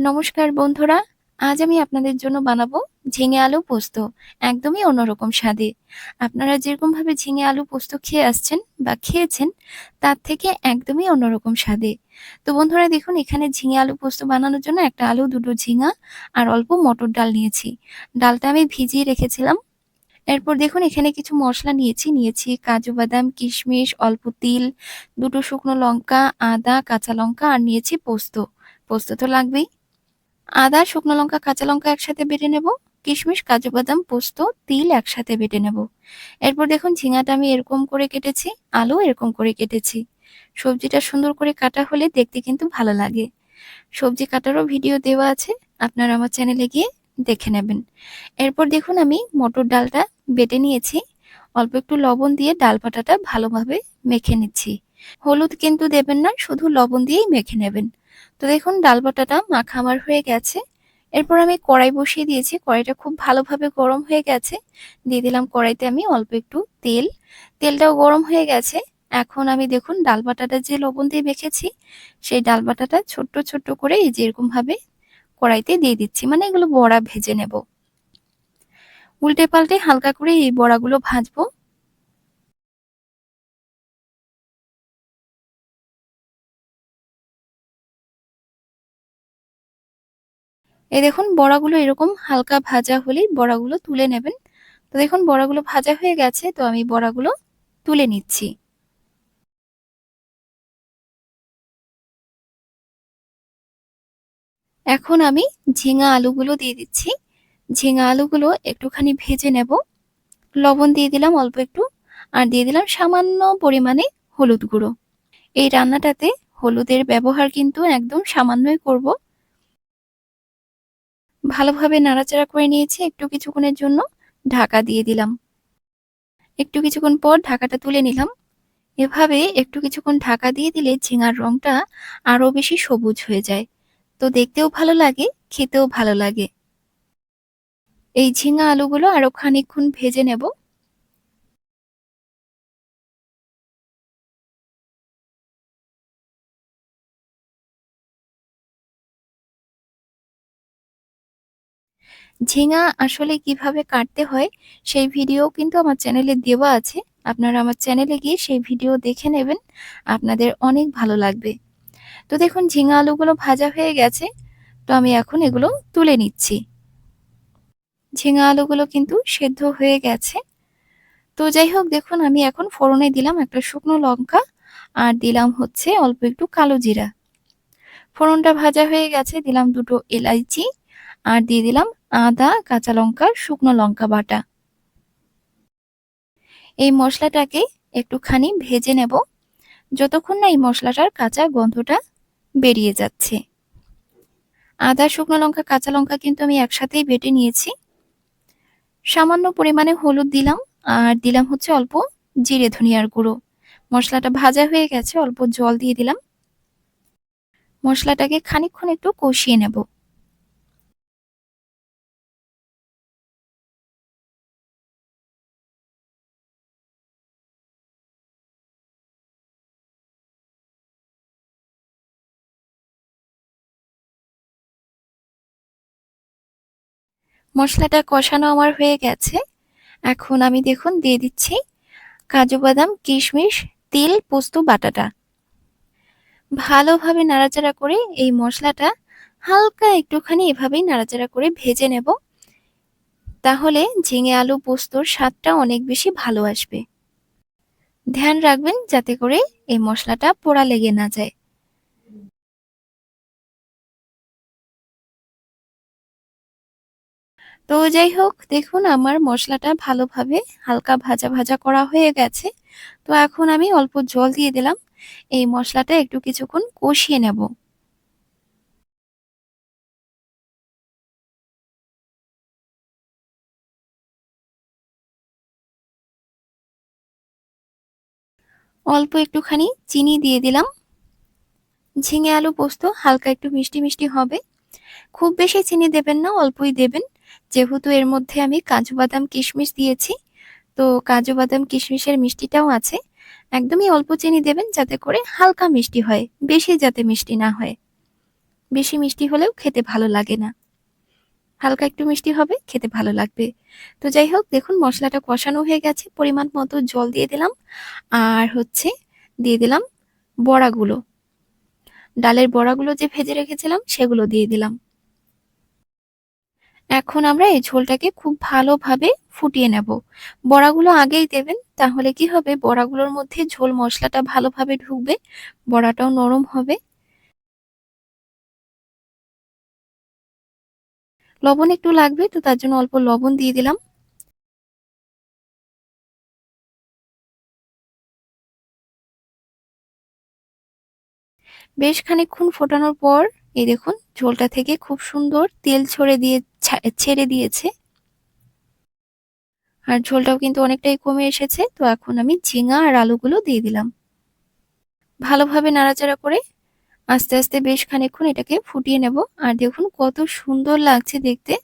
নমস্কার বন্ধুরা, আজ আমি আপনাদের জন্য বানাবো ঝিঙে আলু পোস্ত, একদমই অন্যরকম স্বাদে। আপনারা যেরকম ভাবে ঝিঙে আলু পোস্ত খেয়ে আসছেন বা খেয়েছেন, তার থেকে একদমই অন্যরকম স্বাদে। তো বন্ধুরা, দেখুন, এখানে ঝিঙে আলু পোস্ত বানানোর জন্য একটা আলু, দুটো ঝিঙা আর অল্প মটর ডাল নিয়েছি। ডালটা আমি ভিজিয়ে রেখেছিলাম। এরপর দেখুন, এখানে কিছু মশলা নিয়েছি। নিয়েছি কাজু বাদাম, কিশমিশ, অল্প তিল, দুটো শুকনো লঙ্কা, আদা, কাঁচা লঙ্কা আর নিয়েছি পোস্ত। পোস্ত তো লাগবেই। আদা, শুকনো লঙ্কা, কাঁচা লঙ্কা একসাথে বেটে নেব। কিশমিশ, কাজু বাদাম, পোস্ত, তিল একসাথে বেটে নেব। এরপর দেখুন ঝিঙাটা আমি এরকম করে কেটেছি, আলু এরকম করে কেটেছি। সবজিটা সুন্দর করে কাটা হলে দেখতে কিন্তু ভালো লাগে। সবজি কাটারও ভিডিও দেওয়া আছে, আপনারা আমার চ্যানেলে গিয়ে দেখে নেবেন। এরপর দেখুন আমি মটর ডালটা বেটে নিয়েছি। অল্প একটু লবণ দিয়ে ডাল পাটাটা ভালোভাবে মেখে নিচ্ছি। হলুদ কিন্তু দেবেন না, শুধু লবণ দিয়েই মেখে নেবেন। তো দেখুন, ডাল বাটাটা মাখা আমার হয়ে গেছে। এরপর আমি কড়াই বসিয়ে দিয়েছি। কড়াইটা খুব ভালোভাবে গরম হয়ে গেছে। দিয়ে দিলাম কড়াইতে আমি অল্প একটু তেল। তেলটাও গরম হয়ে গেছে। এখন আমি দেখুন, ডাল বাটাটা যে লবণ দিয়ে মেখেছি, সেই ডাল বাটাটা ছোট্ট ছোট্ট করে এই যে কড়াইতে দিয়ে দিচ্ছি। মানে এগুলো বড়া ভেজে নেব। উল্টে পাল্টে হালকা করে এই বড়াগুলো ভাজবো। এই দেখুন, বড়াগুলো এরকম হালকা ভাজা হলেই বড়াগুলো তুলে নেবেন। তো দেখুন, বড়াগুলো ভাজা হয়ে গেছে, তো আমি বড়াগুলো তুলে নিচ্ছি। এখন আমি ঝিঙা আলুগুলো দিয়ে দিচ্ছি। ঝিঙা আলুগুলো একটুখানি ভেজে নেব। লবণ দিয়ে দিলাম অল্প একটু, আর দিয়ে দিলাম সামান্য পরিমাণে হলুদ গুঁড়ো। এই রান্নাটাতে হলুদের ব্যবহার কিন্তু একদম সামান্যই করব। ভালোভাবে নাড়াচাড়া করে নিয়েছি একটু কিছুক্ষণের জন্য। ঢাকা দিয়ে দিলাম। একটু কিছুক্ষণ পর ঢাকাটা তুলে নিলাম। এভাবে একটু কিছুক্ষণ ঢাকা দিয়ে দিলে ঝিঙার রংটা আরও বেশি সবুজ হয়ে যায়। তো দেখতেও ভালো লাগে, খেতেও ভালো লাগে। এই ঝিঙা আলুগুলো আরও খানিকক্ষণ ভেজে নেব। ঝিঙা আসলে কীভাবে কাটতে হয় সেই ভিডিও কিন্তু আমার চ্যানেলে দেওয়া আছে। আপনারা আমার চ্যানেলে গিয়ে সেই ভিডিও দেখে নেবেন। আপনাদের অনেক ভালো লাগবে। তো দেখুন, ঝিঙা আলুগুলো ভাজা হয়ে গেছে। তো আমি এখন এগুলো তুলে নিচ্ছি। ঝিঙা আলুগুলো কিন্তু সেদ্ধ হয়ে গেছে। তো যাই হোক, দেখুন, আমি এখন ফোড়নে দিলাম একটা শুকনো লঙ্কা আর দিলাম হচ্ছে অল্প একটু কালো জিরা। ফোড়নটা ভাজা হয়ে গেছে, দিলাম দুটো এলাইচি আর দিয়ে দিলাম আদা, কাঁচা লঙ্কা, শুকনো লঙ্কা বাটা। এই মশলাটাকে একটুখানি ভেজে নেব। যতক্ষণ না এই মশলাটার কাঁচা গন্ধটা বেরিয়ে যাচ্ছে। আদা, শুকনো লঙ্কা, কাঁচা লঙ্কা কিন্তু আমি একসাথেই বেটে নিয়েছি। সামান্য পরিমাণে হলুদ দিলাম আর দিলাম হচ্ছে অল্প জিরে ধনিয়ার গুঁড়ো। মশলাটা ভাজা হয়ে গেছে, অল্প জল দিয়ে দিলাম। মশলাটাকে খানিকক্ষণ একটু কষিয়ে নেব। মশলাটা কষানো আমার হয়ে গেছে। এখন আমি দেখুন দিয়ে দিচ্ছি কাজু বাদাম, কিশমিশ, তিল, পোস্ত, বাটাটা। ভালোভাবে নাড়াচাড়া করে এই মশলাটা হালকা একটুখানি এভাবেই নাড়াচাড়া করে ভেজে নেব। তাহলে ঝিঙে আলু পোস্তর স্বাদটা অনেক বেশি ভালো আসবে। ধ্যান রাখবেন যাতে করে এই মশলাটা পোড়া লেগে না যায়। তো যাই হোক দেখুন আমার মশলাটা ভালোভাবে হালকা ভাজা ভাজা করা হয়ে গেছে। তো এখন আমি অল্প জল দিয়ে দিলাম। এই মশলাটা একটু কিছুক্ষণ কষিয়ে নেব। অল্প একটুখানি চিনি দিয়ে দিলাম। ঝিঙে আলু পোস্ত হালকা একটু মিষ্টি মিষ্টি হবে। খুব বেশি চিনি দেবেন না, অল্পই দেবেন। যেহেতু এর মধ্যে আমি কাজু বাদাম, কিশমিশ দিয়েছি, তো কাজু বাদাম, কিশমিশের মিষ্টিটাও আছে। একদমই অল্প চিনি দেবেন যাতে করে হালকা মিষ্টি হয়, বেশি যাতে মিষ্টি না হয়। বেশি মিষ্টি হলেও খেতে ভালো লাগে না। হালকা একটু মিষ্টি হবে, খেতে ভালো লাগবে। তো যাই হোক, দেখুন মশলাটা কষানো হয়ে গেছে, পরিমাণ মতো জল দিয়ে দিলাম। আর হচ্ছে দিয়ে দিলাম বড়াগুলো। ডালের বড়াগুলো যে ভেজে রেখেছিলাম, সেগুলো দিয়ে দিলাম। এখন আমরা এই ঝোলটাকে খুব ভালোভাবে ফুটিয়ে নেব। বড়াগুলো আগেই দেবেন, তাহলে কি হবে? বড়াগুলোর মধ্যে ঝোল মশলাটা ভালোভাবে ঢুকবে, বড়াটাও নরম হবে। লবণ একটু লাগবে, তো তার জন্য অল্প লবণ দিয়ে দিলাম। বেশ খানিকক্ষণ ফোটানোর পর, এই দেখুন ঝোলটা থেকে খুব সুন্দর তেল ছড়ে দিয়ে ছেড়ে দিয়েছে। আর ঝোলটাও কিন্তু অনেকটাই কমে এসেছে, তো এখন আমি ঝিঙা আর আলুগুলো দিয়ে দিলাম। ভালোভাবে নাড়াচাড়া করে আস্তে আস্তে বেশ খানিক্ষণ এটাকে ফুটিয়ে নেব। আর দেখুন কত সুন্দর লাগছে দেখতে।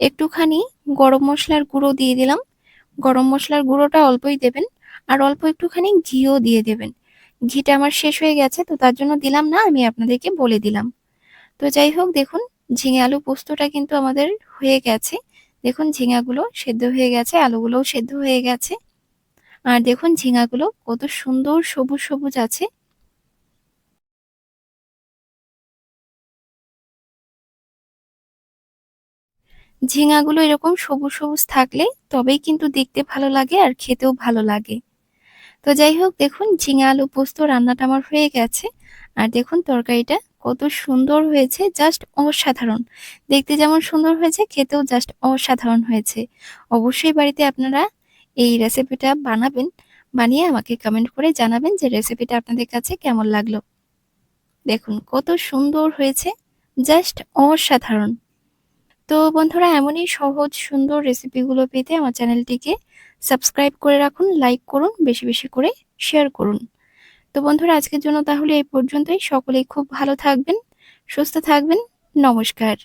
একটুখানি গরম মশলার গুঁড়ো দিয়ে দিলাম। গরম মশলার গুঁড়োটা অল্পই দেবেন আর অল্প একটুখানি ঘিও দিয়ে দেবেন। ঘিটা আমার শেষ হয়ে গেছে, তো তার জন্য দিলাম না, আমি আপনাদেরকে বলে দিলাম। তো যাই হোক, দেখুন, ঝিঙে আলু পোস্তটা কিন্তু আমাদের হয়ে গেছে। দেখুন, ঝিঙাগুলো সেদ্ধ হয়ে গেছে, আলুগুলোও সেদ্ধ হয়ে গেছে। আর দেখুন, ঝিঙাগুলো কত সুন্দর সবুজ সবুজ আছে। ঝিঙাগুলো এরকম সবুজ সবুজ থাকলে তবেই কিন্তু দেখতে ভালো লাগে আর খেতেও ভালো লাগে। তো যাই হোক, দেখুন ঝিঙে আলু পোস্ত রান্নাটা আমার হয়ে গেছে। আর দেখুন তরকারিটা কত সুন্দর হয়েছে, জাস্ট অসাধারণ। দেখতে যেমন সুন্দর হয়েছে, খেতেও জাস্ট অসাধারণ হয়েছে। অবশ্যই বাড়িতে আপনারা এই রেসিপিটা বানাবেন, বানিয়ে আমাকে কমেন্ট করে জানাবেন যে রেসিপিটা আপনাদের কাছে কেমন লাগল। দেখুন কত সুন্দর হয়েছে, জাস্ট অসাধারণ। তো বন্ধুরা, এমনই সহজ, সুন্দর রেসিপিগুলো পেতে আমার চ্যানেলটিকে সাবস্ক্রাইব করে রাখুন লাইক করুন, বেশি বেশি করে শেয়ার করুন। তো বন্ধুরা, আজকের জন্য তাহলে এই পর্যন্তই। সকলেই খুব ভালো থাকবেন, সুস্থ থাকবেন। নমস্কার।